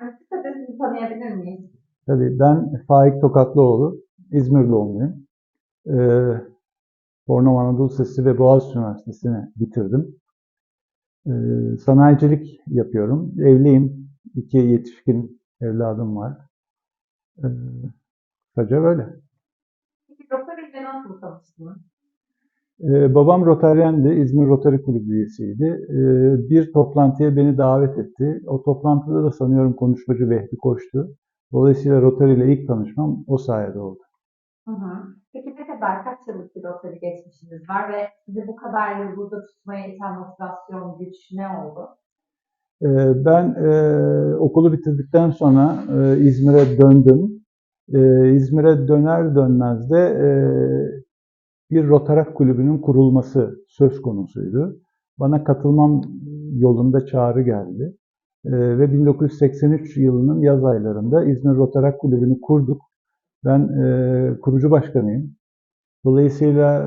Efendim, kısaca sizi tanıyabilir miyiz? Tabii ben Faik Tokatlıoğlu, İzmir doğumluyum. Ee, Bornova Anadolu Lisesi ve Boğaziçi Üniversitesi'ni bitirdim. Ee, sanayicilik yapıyorum. Evliyim. İki yetişkin evladım var. Ee, kısaca böyle. Peki Rotary ile nasıl tanıştınız? Ee, babam Rotaryendi, İzmir Rotary Kulübü üyesiydi. Ee, bir toplantıya beni davet etti. O toplantıda da sanıyorum konuşmacı Vehbi Koç'tu. Dolayısıyla Rotary ile ilk tanışmam o sayede oldu. Hı hı. Peki ne kadar, kaç yıllık bir Rotary geçmişiniz var ve sizi bu kadar yıl burada tutmaya iten motivasyon, güç ne oldu? Ee, Ben e, okulu bitirdikten sonra e, İzmir'e döndüm. E, İzmir'e döner dönmez de e, bir Rotarak Kulübü'nün kurulması söz konusuydu. Bana katılmam yolunda çağrı geldi. E, ve 1983 yılının yaz aylarında İzmir Rotarak Kulübü'nü kurduk. Ben e, kurucu başkanıyım. Dolayısıyla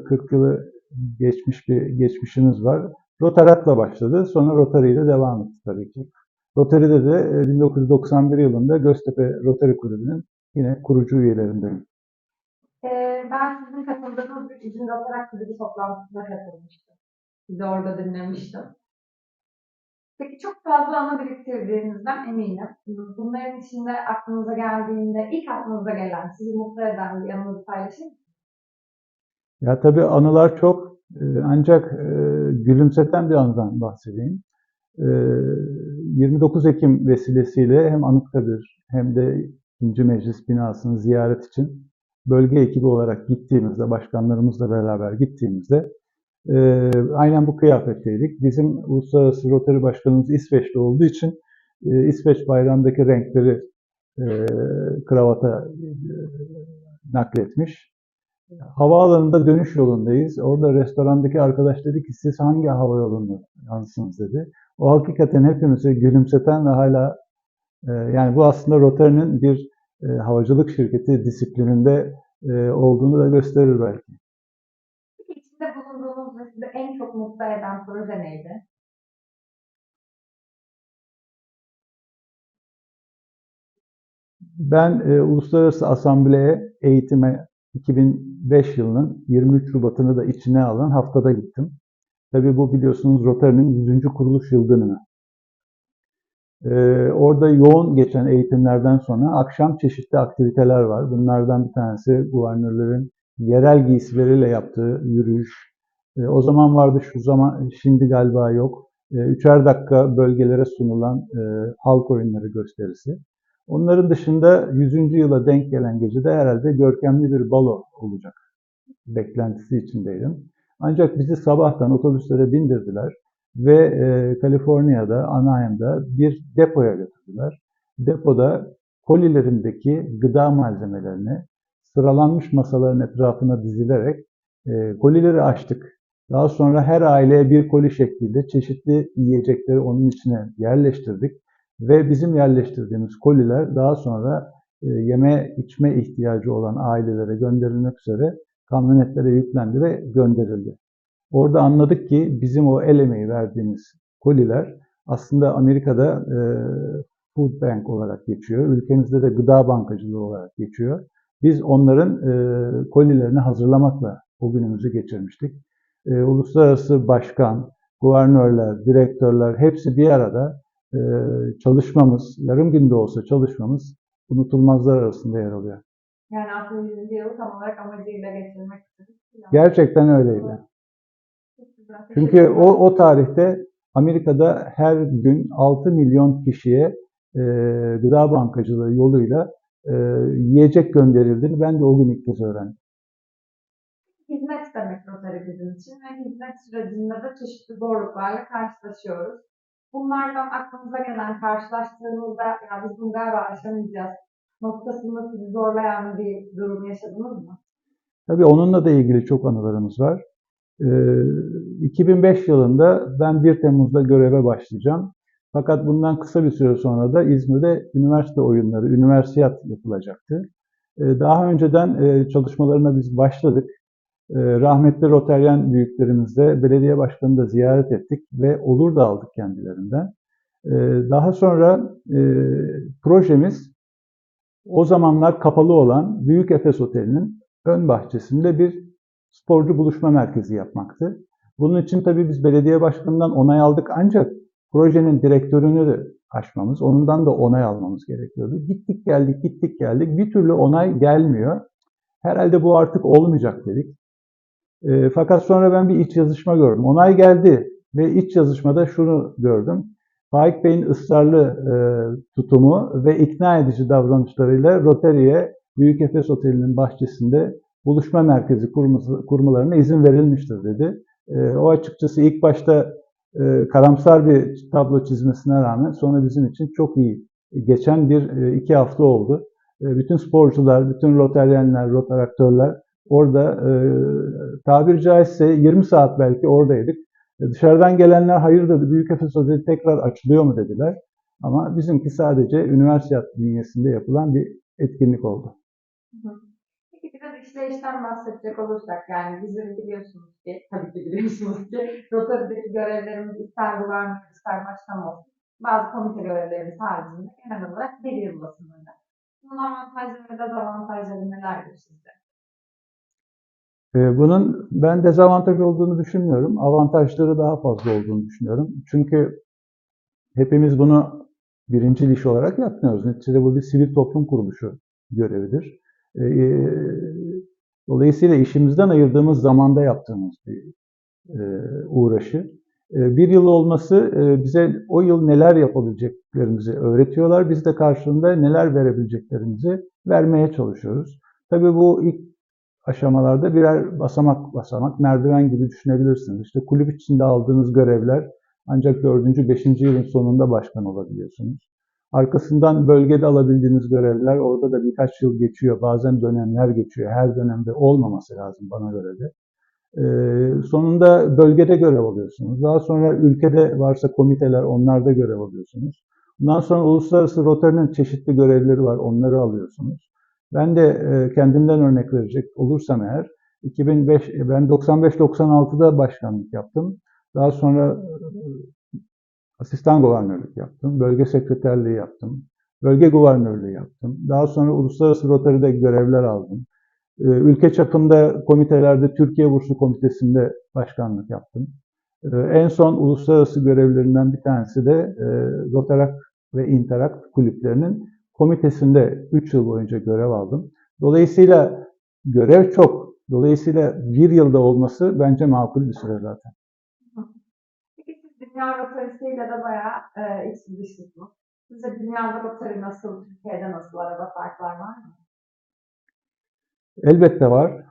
e, 40 yılı geçmiş bir geçmişimiz var. Rotarak'la başladı. Sonra Rotary ile devam etti tabii ki. Rotary'de de e, 1991 yılında Göztepe Rotary Kulübü'nün yine kurucu üyelerindenim. Ee, ben sizin katıldığınız bir İzmir Rotary Kulübü toplantısına katılmıştım. Sizi orada dinlemiştim. Peki çok fazla anı biriktirdiğinizden eminim. Bunların içinde aklınıza geldiğinde ilk aklınıza gelen, sizi mutlu eden bir yanınızı paylaşır mısınız? Ya tabii anılar çok e, ancak e, gülümseten bir andan bahsedeyim. E, 29 Ekim vesilesiyle hem Anıtkabir hem de 2. Meclis binasını ziyaret için bölge ekibi olarak gittiğimizde, başkanlarımızla beraber gittiğimizde e, aynen bu kıyafetteydik. Bizim Uluslararası Rotary Başkanımız İsveç'te olduğu için e, İsveç bayrağındaki renkleri e, kravata e, nakletmiş. Havaalanında dönüş yolundayız. Orada restorandaki arkadaş dedi ki siz hangi havayolunu yansınız dedi. O hakikaten hepimizi gülümseten ve hala e, yani bu aslında Rotary'nin bir e, havacılık şirketi disiplininde e, olduğunu da gösterir belki. Peki içinde bulunduğunuz ve sizi en çok mutlu eden proje neydi? Ben e, Uluslararası Asambleye eğitime 2005 yılının 23 Şubat'ını da içine alan haftada gittim. Tabii bu biliyorsunuz Rotary'nin 100. kuruluş yıl dönümü. Ee, orada yoğun geçen eğitimlerden sonra akşam çeşitli aktiviteler var. Bunlardan bir tanesi guvernörlerin yerel giysileriyle yaptığı yürüyüş. Ee, o zaman vardı, şu zaman şimdi galiba yok. Ee, üçer dakika bölgelere sunulan e, halk oyunları gösterisi. Onların dışında 100. yıla denk gelen gecede herhalde görkemli bir balo olacak. Beklentisi içindeydim. Ancak bizi sabahtan otobüslere bindirdiler ve e, Kaliforniya'da, Anaheim'da bir depoya götürdüler. Depoda kolilerindeki gıda malzemelerini sıralanmış masaların etrafına dizilerek e, kolileri açtık. Daha sonra her aileye bir koli şeklinde çeşitli yiyecekleri onun içine yerleştirdik. Ve bizim yerleştirdiğimiz koliler daha sonra e, yeme içme ihtiyacı olan ailelere gönderilmek üzere kamyonetlere yüklendi ve gönderildi. Orada anladık ki bizim o el emeği verdiğimiz koliler aslında Amerika'da e, Food Bank olarak geçiyor. Ülkemizde de gıda bankacılığı olarak geçiyor. Biz onların e, kolilerini hazırlamakla o günümüzü geçirmiştik. E, uluslararası başkan, guvernörler, direktörler hepsi bir arada e, çalışmamız, yarım günde olsa çalışmamız unutulmazlar arasında yer alıyor. Yani aslında 100. yılı tam olarak amacıyla geçirmek için. Gerçekten öyleydi. Çünkü o, o tarihte Amerika'da her gün 6 milyon kişiye e, gıda bankacılığı yoluyla e, yiyecek gönderildiğini ben de o gün ilk kez öğrendim. Hizmet demek Rotary bizim için ve hizmet sürecinde de çeşitli zorluklarla karşılaşıyoruz. Bunlardan aklınıza gelen, karşılaştığınızda ya biz bunu galiba aşamayacağız noktasında sizi zorlayan bir durum yaşadınız mı? Tabii onunla da ilgili çok anılarımız var. E, 2005 yılında ben 1 Temmuz'da göreve başlayacağım. Fakat bundan kısa bir süre sonra da İzmir'de üniversite oyunları, üniversiyat yapılacaktı. E, daha önceden e, çalışmalarına biz başladık. E, rahmetli Roteryen büyüklerimizle belediye başkanını da ziyaret ettik ve olur da aldık kendilerinden. Daha sonra e, projemiz o zamanlar kapalı olan Büyük Efes Oteli'nin ön bahçesinde bir sporcu buluşma merkezi yapmaktı. Bunun için tabii biz belediye başkanından onay aldık ancak projenin direktörünü de açmamız, ondan da onay almamız gerekiyordu. Gittik geldik, gittik geldik. Bir türlü onay gelmiyor. Herhalde bu artık olmayacak dedik. E, fakat sonra ben bir iç yazışma gördüm. Onay geldi ve iç yazışmada şunu gördüm. Faik Bey'in ısrarlı e, tutumu ve ikna edici davranışlarıyla Rotary'e Büyük Efes Oteli'nin bahçesinde buluşma merkezi kurması, kurmalarına izin verilmiştir dedi. E, o açıkçası ilk başta e, karamsar bir tablo çizmesine rağmen sonra bizim için çok iyi geçen bir e, iki hafta oldu. E, bütün sporcular, bütün rotaryenler, rotaraktörler orada e, tabiri caizse 20 saat belki oradaydık. E, dışarıdan gelenler hayır dedi, Büyük Efes Oteli tekrar açılıyor mu dediler. Ama bizimki sadece üniversite bünyesinde yapılan bir etkinlik oldu. Peki biraz işleyişten bahsedecek olursak yani bizim biliyorsunuz ki, tabii ki biliyorsunuz ki Rotary'deki görevlerimiz ister guverner ister başkan olsun. Bazı komite görevlerimiz haricinde genel olarak bir yıl basımında. Bunun avantajları ve dezavantajları nelerdir sizce? E, Bunun ben dezavantaj olduğunu düşünmüyorum. Avantajları daha fazla olduğunu düşünüyorum. Çünkü hepimiz bunu birinci iş olarak yapmıyoruz. Neticede bu bir sivil toplum kuruluşu görevidir. E, e, Dolayısıyla işimizden ayırdığımız zamanda yaptığımız bir e, uğraşı. Bir yıl olması bize o yıl neler yapabileceklerimizi öğretiyorlar. Biz de karşılığında neler verebileceklerimizi vermeye çalışıyoruz. Tabii bu ilk aşamalarda birer basamak basamak merdiven gibi düşünebilirsiniz. İşte kulüp içinde aldığınız görevler ancak 4. 5. yılın sonunda başkan olabiliyorsunuz. Arkasından bölgede alabildiğiniz görevler orada da birkaç yıl geçiyor. Bazen dönemler geçiyor. Her dönemde olmaması lazım bana göre de. Ee, sonunda bölgede görev alıyorsunuz. Daha sonra ülkede varsa komiteler onlarda görev alıyorsunuz. Bundan sonra uluslararası Rotary'nin çeşitli görevleri var. Onları alıyorsunuz. Ben de e, kendimden örnek verecek olursam eğer 2005 ben 95-96'da başkanlık yaptım. Daha sonra e, asistan guvernörlük yaptım. Bölge sekreterliği yaptım. Bölge guvernörlüğü yaptım. Daha sonra uluslararası Rotary'de görevler aldım. E, Ülke çapında komitelerde Türkiye Burslu Komitesi'nde başkanlık yaptım. E, En son uluslararası görevlerinden bir tanesi de e, Rotaract ve Interact kulüplerinin komitesinde 3 yıl boyunca görev aldım. Dolayısıyla görev çok. Dolayısıyla bir yılda olması bence makul bir süre zaten. Dünya rotarisiyle de bayağı e, içli dışlısınız. Sizce dünyada rotari nasıl, Türkiye'de nasıl arada farklar var mı? Elbette var.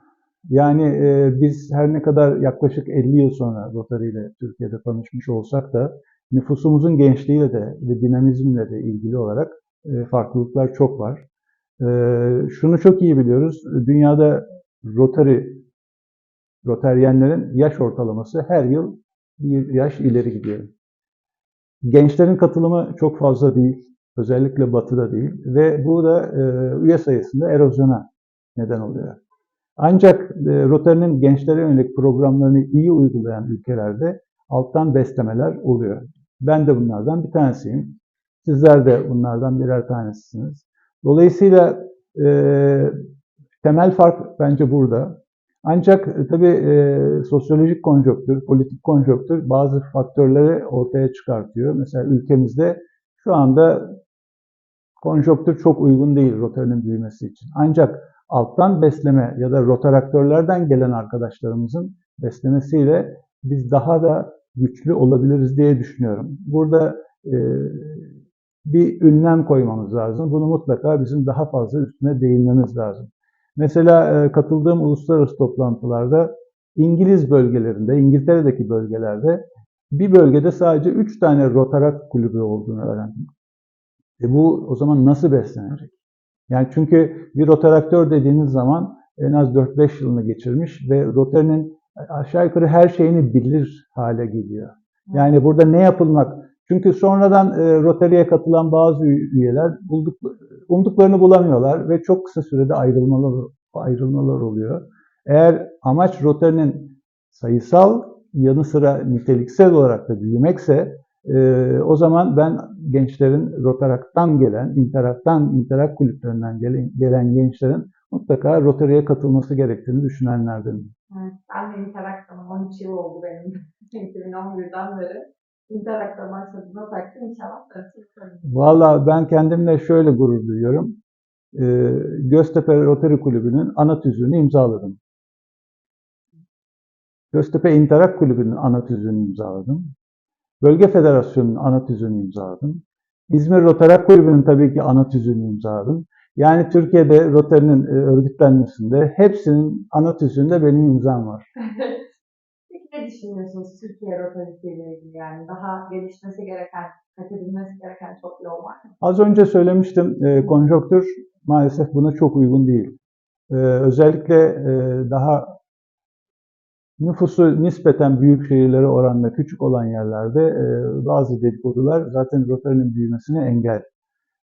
Yani e, biz her ne kadar yaklaşık 50 yıl sonra Rotary ile Türkiye'de tanışmış olsak da nüfusumuzun gençliğiyle de ve dinamizmle de ilgili olarak e, farklılıklar çok var. E, şunu çok iyi biliyoruz. Dünyada Rotary Rotaryenlerin yaş ortalaması her yıl bir yaş ileri gidiyor. Gençlerin katılımı çok fazla değil. Özellikle batıda değil. Ve bu da e, üye sayısında erozyona neden oluyor. Ancak e, Rotary'nin gençlere yönelik programlarını iyi uygulayan ülkelerde alttan beslemeler oluyor. Ben de bunlardan bir tanesiyim. Sizler de bunlardan birer tanesisiniz. Dolayısıyla e, temel fark bence burada. Ancak e, tabii e, sosyolojik konjonktür, politik konjonktür bazı faktörleri ortaya çıkartıyor. Mesela ülkemizde şu anda konjonktür çok uygun değil Rotary'nin büyümesi için. Ancak alttan besleme ya da rotaraktörlerden gelen arkadaşlarımızın beslemesiyle biz daha da güçlü olabiliriz diye düşünüyorum. Burada e, bir ünlem koymamız lazım. Bunu mutlaka bizim daha fazla üstüne değinmemiz lazım. Mesela e, katıldığım uluslararası toplantılarda İngiliz bölgelerinde, İngiltere'deki bölgelerde bir bölgede sadece 3 tane rotarat kulübü olduğunu öğrendim. E bu o zaman nasıl beslenecek? Yani çünkü bir rotaraktör dediğiniz zaman en az 4-5 yılını geçirmiş ve Rotary'nin aşağı yukarı her şeyini bilir hale geliyor. Yani burada ne yapılmak? Çünkü sonradan e, Rotary'e katılan bazı üyeler bulduk, umduklarını bulamıyorlar ve çok kısa sürede ayrılmalar ayrılmalar oluyor. Eğer amaç Rotary'nin sayısal yanı sıra niteliksel olarak da büyümekse Ee, o zaman ben gençlerin Rotarak'tan gelen, Interak'tan, Interak kulüplerinden gelen, gelen gençlerin mutlaka Rotary'e katılması gerektiğini düşünenlerdenim. Evet, ben de interaktanım. 13 yıl oldu benim. 2011'den beri. İnterakta başladım. Rotarakta inşallah darısı yaparım. Valla ben kendimle şöyle gurur duyuyorum. Ee, Göztepe Rotary Kulübü'nün ana tüzüğünü imzaladım. Göztepe İnterak Kulübü'nün ana tüzüğünü imzaladım. Bölge Federasyonu'nun ana tüzüğünü imzaladım. İzmir Rotarak Kulübü'nün tabii ki ana tüzüğünü imzaladım. Yani Türkiye'de Rotary'nin e, örgütlenmesinde hepsinin ana tüzüğünde benim imzam var. Düşünüyorsunuz Türkiye Rotary'si ile ilgili yani? Daha gelişmesi gereken, kat edilmesi gereken çok yol var mı? Az önce söylemiştim, e, konjonktür maalesef buna çok uygun değil. E, özellikle e, daha nüfusu nispeten büyük şehirlere oranla küçük olan yerlerde e, bazı dedikodular zaten Rotary'nin büyümesine engel.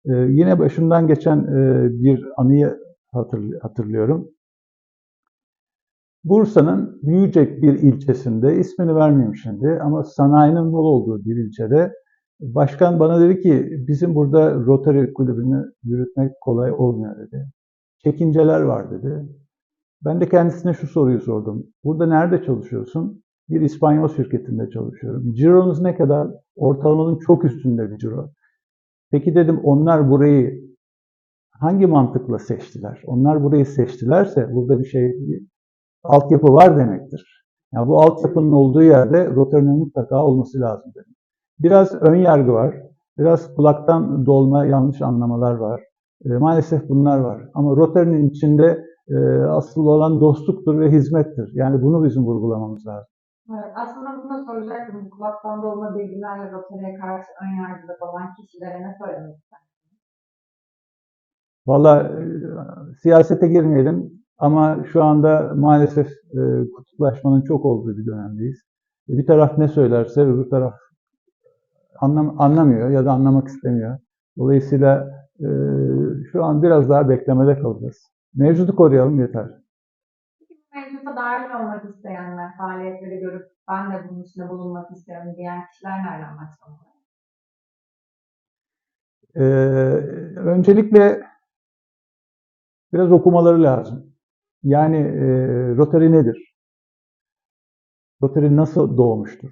E, yine başımdan geçen e, bir anıyı hatırl- hatırlıyorum. Bursa'nın Büyücek bir ilçesinde, ismini vermeyeyim şimdi ama sanayinin bol olduğu bir ilçede başkan bana dedi ki bizim burada Rotary kulübünü yürütmek kolay olmuyor dedi. Çekinceler var dedi. Ben de kendisine şu soruyu sordum. Burada nerede çalışıyorsun? Bir İspanyol şirketinde çalışıyorum. Cironuz ne kadar? Ortalamanın çok üstünde bir ciro. Peki dedim onlar burayı hangi mantıkla seçtiler? Onlar burayı seçtilerse burada bir şey altyapı var demektir. Yani bu altyapının olduğu yerde Rotary'nin mutlaka olması lazım dedim. Biraz ön yargı var. Biraz kulaktan dolma yanlış anlamalar var. E, maalesef bunlar var. Ama Rotary'nin içinde e, asıl olan dostluktur ve hizmettir. Yani bunu bizim vurgulamamız lazım. Evet, aslında bunu soracaktım. Kulaktan dolma bilgilerle Rotary'e karşı ön yargıda olan kişilere ne söylemek istersiniz? Valla e, siyasete girmeyelim ama şu anda maalesef e, kutuplaşmanın çok olduğu bir dönemdeyiz. E, Bir taraf ne söylerse öbür taraf anlam anlamıyor ya da anlamak istemiyor. Dolayısıyla e, şu an biraz daha beklemede kalacağız. Mevcudu koruyalım yeter. Mevzuta dahil olmak isteyenler, faaliyetleri görüp ben de bunun içinde bulunmak istiyorum diyen kişiler nereden başlamalı? Ee, öncelikle biraz okumaları lazım. Yani e, Rotary nedir? Rotary nasıl doğmuştur?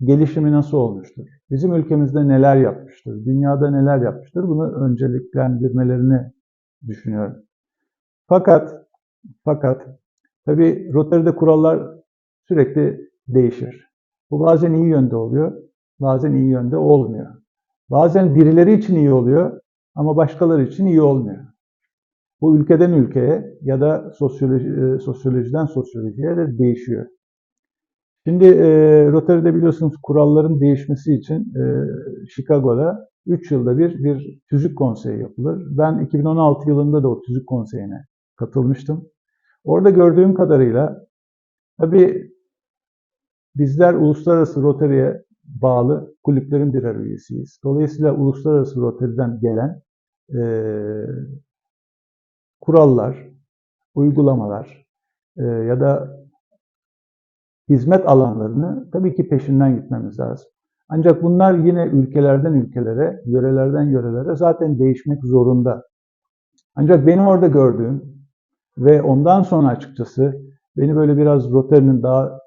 Gelişimi nasıl olmuştur? Bizim ülkemizde neler yapmıştır? Dünyada neler yapmıştır? Bunu önceliklendirmelerini düşünüyorum. Fakat fakat tabii Rotary'de kurallar sürekli değişir. Bu bazen iyi yönde oluyor, bazen iyi yönde olmuyor. Bazen birileri için iyi oluyor ama başkaları için iyi olmuyor. Bu ülkeden ülkeye ya da sosyoloji, e, sosyolojiden sosyolojiye de değişiyor. Şimdi e, Rotary'de biliyorsunuz kuralların değişmesi için e, Chicago'da 3 yılda bir bir tüzük konseyi yapılır. Ben 2016 yılında da o tüzük konseyine katılmıştım. Orada gördüğüm kadarıyla tabii bizler uluslararası Rotary'e bağlı kulüplerin birer üyesiyiz. Dolayısıyla uluslararası Rotary'den gelen e, kurallar, uygulamalar e, ya da hizmet alanlarını tabii ki peşinden gitmemiz lazım. Ancak bunlar yine ülkelerden ülkelere, yörelerden yörelere zaten değişmek zorunda. Ancak benim orada gördüğüm ve ondan sonra açıkçası beni böyle biraz Rotary'nin daha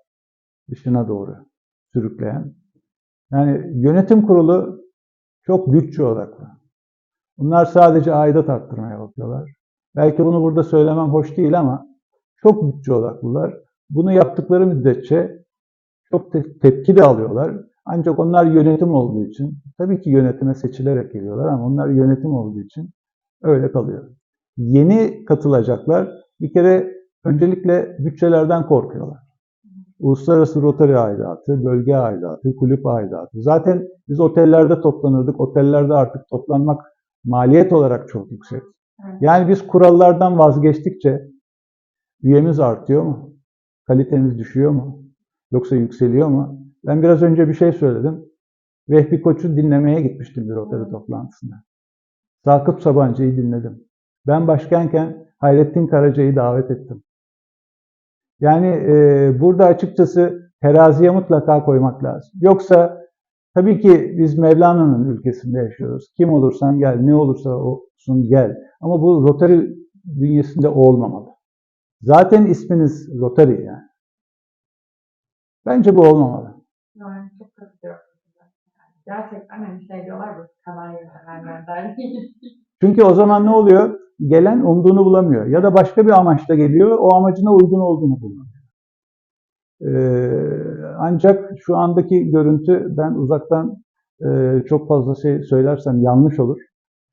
dışına doğru sürükleyen. Yani yönetim kurulu çok bütçe odaklı. Bunlar sadece aidat arttırmaya bakıyorlar. Belki bunu burada söylemem hoş değil ama çok bütçe odaklılar. Bunu yaptıkları müddetçe çok te- tepki de alıyorlar. Ancak onlar yönetim olduğu için, tabii ki yönetime seçilerek geliyorlar ama onlar yönetim olduğu için öyle kalıyor. Yeni katılacaklar bir kere öncelikle bütçelerden korkuyorlar. Uluslararası Rotary aidatı, bölge aidatı, kulüp aidatı. Zaten biz otellerde toplanırdık. Otellerde artık toplanmak maliyet olarak çok yüksek. Yani biz kurallardan vazgeçtikçe üyemiz artıyor mu? Kalitemiz düşüyor mu? Yoksa yükseliyor mu? Ben biraz önce bir şey söyledim. Vehbi Koç'u dinlemeye gitmiştim bir Rotary toplantısında. Sakıp Sabancı'yı dinledim. Ben başkanken Hayrettin Karaca'yı davet ettim. Yani e, burada açıkçası teraziye mutlaka koymak lazım. Yoksa Tabii ki biz Mevlana'nın ülkesinde yaşıyoruz. Kim olursan gel, ne olursa olsun gel. Ama bu Rotary bünyesinde olmamalı. Zaten isminiz Rotary yani. Bence bu olmamalı. Yani çok katılıyorum. Yani gerçekten hani şey diyorlar yönetmenler derneği. Çünkü o zaman ne oluyor? Gelen umduğunu bulamıyor. Ya da başka bir amaçla geliyor, o amacına uygun olduğunu bulamıyor. Ee, ancak şu andaki görüntü, ben uzaktan e, çok fazla şey söylersem yanlış olur.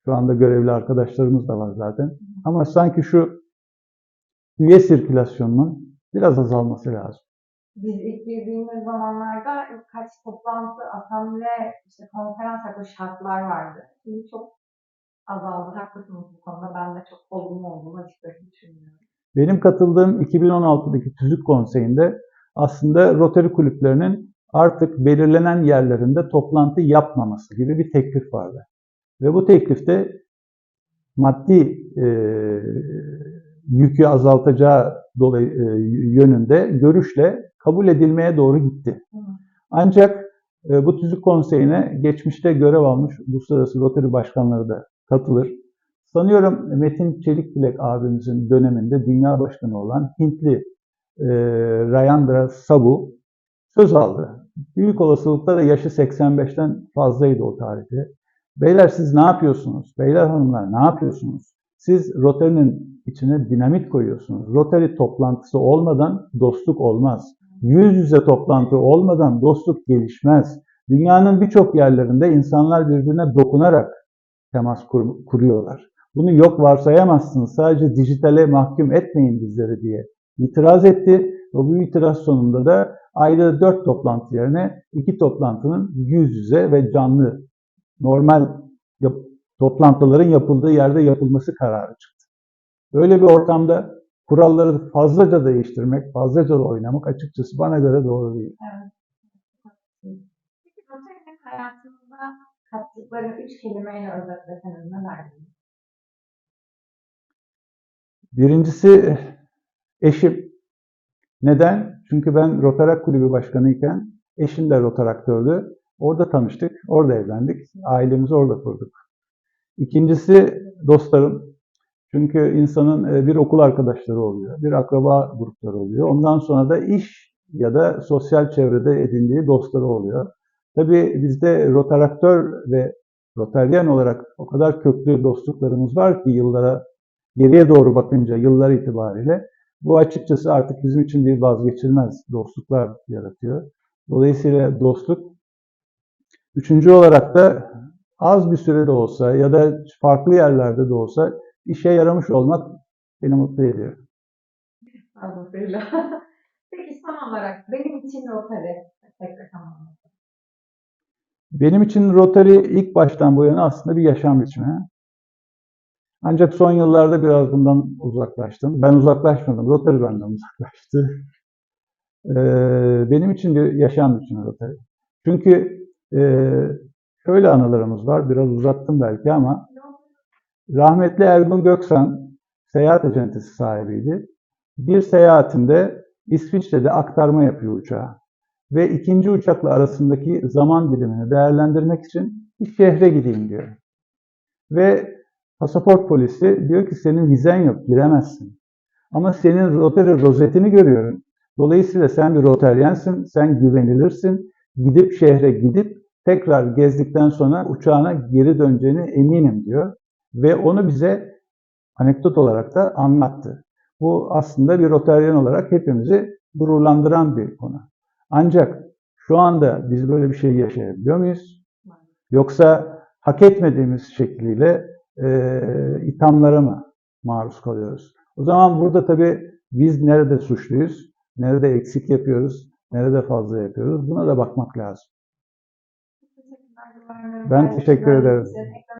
Şu anda görevli arkadaşlarımız da var zaten. Ama sanki şu üye sirkülasyonunun biraz azalması lazım. Biz ilk girdiğimiz zamanlarda kaç toplantı, asamble, işte konferans hakkında şartlar vardı. Şimdi çok azaldı. Haklısınız bu konuda. Ben de çok olumlu olduğunu açıkçası düşünmüyorum. Benim katıldığım 2016'daki Tüzük Konseyi'nde aslında Rotary kulüplerinin artık belirlenen yerlerinde toplantı yapmaması gibi bir teklif vardı. Ve bu teklifte maddi e, yükü azaltacağı dolayı, e, yönünde görüşle kabul edilmeye doğru gitti. Ancak e, bu tüzük konseyine geçmişte görev almış uluslararası Rotary başkanları da katılır. Sanıyorum Metin Çelikbilek abimizin döneminde dünya başkanı olan Hintli e, Rayandra Sabu söz aldı. Büyük olasılıkla da yaşı 85'ten fazlaydı o tarihte. Beyler siz ne yapıyorsunuz? Beyler hanımlar ne yapıyorsunuz? Siz Rotary'nin içine dinamit koyuyorsunuz. Rotary toplantısı olmadan dostluk olmaz. Yüz yüze toplantı olmadan dostluk gelişmez. Dünyanın birçok yerlerinde insanlar birbirine dokunarak temas kur- kuruyorlar. Bunu yok varsayamazsınız. Sadece dijitale mahkum etmeyin bizleri diye itiraz etti. Ve bu itiraz sonunda da ayda dört toplantı yerine iki toplantının yüz yüze ve canlı normal yap- toplantıların yapıldığı yerde yapılması kararı çıktı. Böyle bir ortamda kuralları fazlaca değiştirmek, fazlaca oynamak açıkçası bana göre doğru değil. Peki Rotary'nin hayatınızda kattıkları üç kelimeyle özetleseniz ne derdiniz? Birincisi eşim. Neden? Çünkü ben Rotarak Kulübü Başkanıyken eşim de Rotaraktördü. Orada tanıştık, orada evlendik. Ailemizi orada kurduk. İkincisi dostlarım. Çünkü insanın e, bir okul arkadaşları oluyor, bir akraba grupları oluyor. Ondan sonra da iş ya da sosyal çevrede edindiği dostları oluyor. Tabii bizde rotaraktör ve rotaryen olarak o kadar köklü dostluklarımız var ki yıllara geriye doğru bakınca yıllar itibariyle bu açıkçası artık bizim için bir vazgeçilmez dostluklar yaratıyor. Dolayısıyla dostluk üçüncü olarak da az bir sürede olsa ya da farklı yerlerde de olsa işe yaramış olmak beni mutlu ediyor. Fazlasıyla. Peki son olarak benim için Rotary tekrar tamamlamak. Benim için Rotary ilk baştan bu yana aslında bir yaşam biçimi. Ancak son yıllarda biraz bundan uzaklaştım. Ben uzaklaşmadım, Rotary benden uzaklaştı. Ee, benim için bir yaşam biçimi Rotary. Çünkü e, şöyle anılarımız var, biraz uzattım belki ama rahmetli Ergun Göksan seyahat acentesi sahibiydi. Bir seyahatinde İsviçre'de aktarma yapıyor uçağa. Ve ikinci uçakla arasındaki zaman dilimini değerlendirmek için bir şehre gideyim diyor. Ve pasaport polisi diyor ki senin vizen yok, giremezsin. Ama senin Rotary rozetini görüyorum. Dolayısıyla sen bir Rotaryensin, sen güvenilirsin. Gidip şehre gidip tekrar gezdikten sonra uçağına geri döneceğine eminim diyor. Ve onu bize anekdot olarak da anlattı. Bu aslında bir Rotaryen olarak hepimizi gururlandıran bir konu. Ancak şu anda biz böyle bir şey yaşayabiliyor muyuz? Yoksa hak etmediğimiz şekliyle e, ithamlara mı maruz kalıyoruz? O zaman burada tabii biz nerede suçluyuz, nerede eksik yapıyoruz, nerede fazla yapıyoruz buna da bakmak lazım. Ben teşekkür ederim.